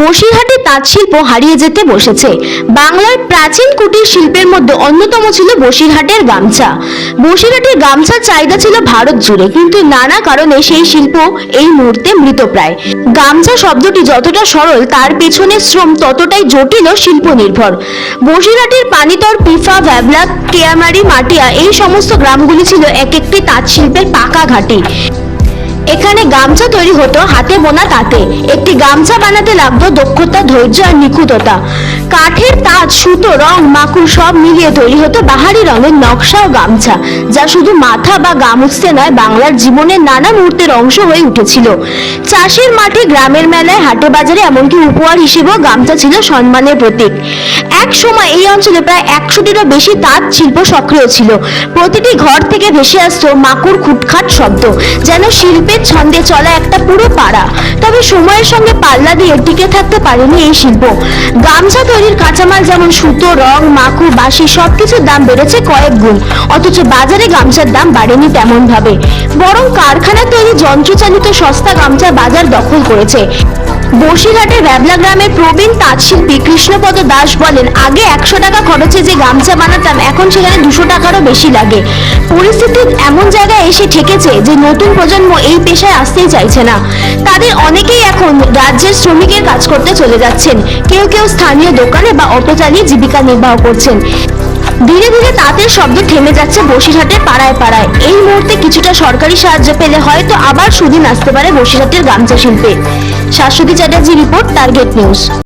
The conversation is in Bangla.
বসিরহাটে তাঁত শিল্প হারিয়ে যেতে বসেছে। বাংলার প্রাচীন কুটির শিল্পের মধ্যে অন্যতম ছিল বসিরহাটের গামছা। বসিরহাটের গামছার চাহিদা ছিল ভারত জুড়ে, কিন্তু নানা কারণে সেই শিল্প এই মুহূর্তে মৃতপ্রায়। গামছা শব্দটি যতটা সরল, তার পেছনে শ্রম ততটাই জটিল শিল্প নির্ভর বসিরহাটের পানিতর, পিফা, ভ্যাবলা, কেয়ামারি, মাটিয়া, এই সমস্ত গ্রামগুলি ছিল এক একটি তাঁত শিল্পের পাকা ঘাঁটি। এখানে গামছা তৈরি হতো হাতে বোনা তাঁতে। একটি গামছা বানাতে লাগতো দক্ষতা, ধৈর্য আর নিখুঁততা। কাঠের তাঁত সুতো, রং, মাকুর সব মিলিয়ে তৈরি হতো বাহারি রঙের নকশা ও গামছা, যা শুধু মাথা বা গা মুছতে নয়, বাংলার জীবনের নানা মুহূর্তের অংশ হয়ে উঠেছিল। চাষের মাঠে, গ্রামের মেলায়, হাটে বাজারে এমনকি উপহার হিসেবেও গামছা ছিল সম্মানের প্রতীক। সময় এই অঞ্চলে প্রায় একশোটিরও বেশি তাঁত শিল্প সক্রিয় ছিল। প্রতিটি ঘর থেকে ভেসে আসতো মাকুর খুটখাট শব্দ, যেন শিল্পের ছন্দে চলা একটা পুরো পাড়া। তবে সময়ের সঙ্গে পাল্লা দিয়ে টিকে থাকতে পারেনি এই শিল্প। গামছা তৈরির কাঁচামাল যেমন সুতো, রং মাকু বাঁশি, সবকিছুর দাম বেড়েছে কয়েক গুণ। অথচ বাজারে গামছার দাম বাড়েনি তেমন ভাবে বরং কারখানা তৈরি যন্ত্রচালিত সস্তা গামছা বাজার দখল করেছে। বসিরহাটের ভ্যাবলা গ্রামের প্রবীণ তাঁতশিল্পী কৃষ্ণপদ দাস বলেন আগে একশো টাকা খরচে যে গামছা বানাতাম, এখন সেখানে দুশো টাকারও বেশি লাগে। পরিস্থিতি এমন জায়গায় এসে ঠেকেছে যে নতুন প্রজন্ম এই পেশায় আসতেই চাইছে না। তাদের অনেকেই এখন রাজ্যের শ্রমিকের কাজ করতে চলে যাচ্ছেন। কেউ কেউ স্থানীয় দোকানে বা অটো চালিয়ে জীবিকা নির্বাহ করছেন। ধীরে ধীরে তাঁতের শব্দ থেমে যাচ্ছে বসিরহাটের পাড়ায় পাড়ায়। এই মুহূর্তে কিছুটা সরকারি সাহায্য পেলে হয়তো আবার সুদিন আসতে পারে বসিরহাটের গামছা শিল্পে। Shashwati Chatterjee report, target news.